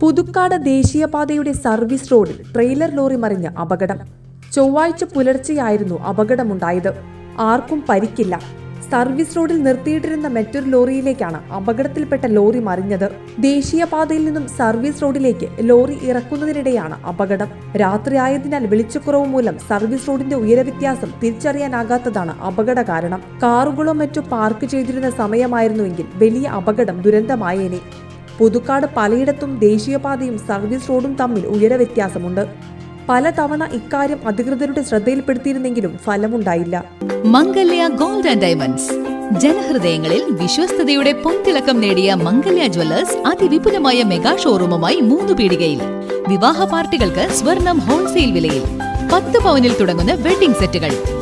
പുതുക്കാട് ദേശീയപാതയുടെ സർവീസ് റോഡിൽ trailer lorry മറിഞ്ഞ് അപകടം. ചൊവ്വാഴ്ച പുലർച്ചെയായിരുന്നു അപകടമുണ്ടായത്. ആർക്കും പരിക്കില്ല. സർവീസ് റോഡിൽ നിർത്തിയിട്ടിരുന്ന മറ്റൊരു ലോറിയിലേക്കാണ് അപകടത്തിൽപ്പെട്ട ലോറി മറിഞ്ഞത്. ദേശീയപാതയിൽ നിന്നും സർവീസ് റോഡിലേക്ക് ലോറി ഇറക്കുന്നതിനിടെയാണ് അപകടം. രാത്രിയായതിനാൽ വെളിച്ചക്കുറവ് മൂലം സർവീസ് റോഡിന്റെ ഉയരവ്യത്യാസം തിരിച്ചറിയാനാകാത്തതാണ് അപകട കാരണം. കാറുകളോ മറ്റോ പാർക്ക് ചെയ്തിരുന്ന സമയമായിരുന്നുവെങ്കിൽ വലിയ അപകടം ദുരന്തമായേനെ. പുതുക്കാട് പലയിടത്തും ദേശീയപാതയും സർവീസ് റോഡും തമ്മിൽ ഉയര വ്യത്യാസമുണ്ട്. പലതവണ ഇക്കാര്യം അധികൃതരുടെ ശ്രദ്ധയിൽപ്പെടുത്തിയിരുന്നെങ്കിലും ഫലമുണ്ടായില്ല. Mangalya gold and diamonds. ജനഹൃദയങ്ങളിൽ വിശ്വസ്തയുടെ പൊൻതിളക്കം നേടിയ മംഗല്യ ജ്വല്ലേഴ്സ് അതിവിപുലമായ മെഗാ ഷോറൂമുമായി മൂന്ന് പീടികയിൽ. വിവാഹ പാർട്ടികൾക്ക് സ്വർണം ഹോൾസെയിൽ വിലയിൽ. പത്ത് പവനിൽ തുടങ്ങുന്ന വെഡിംഗ് സെറ്റുകൾ.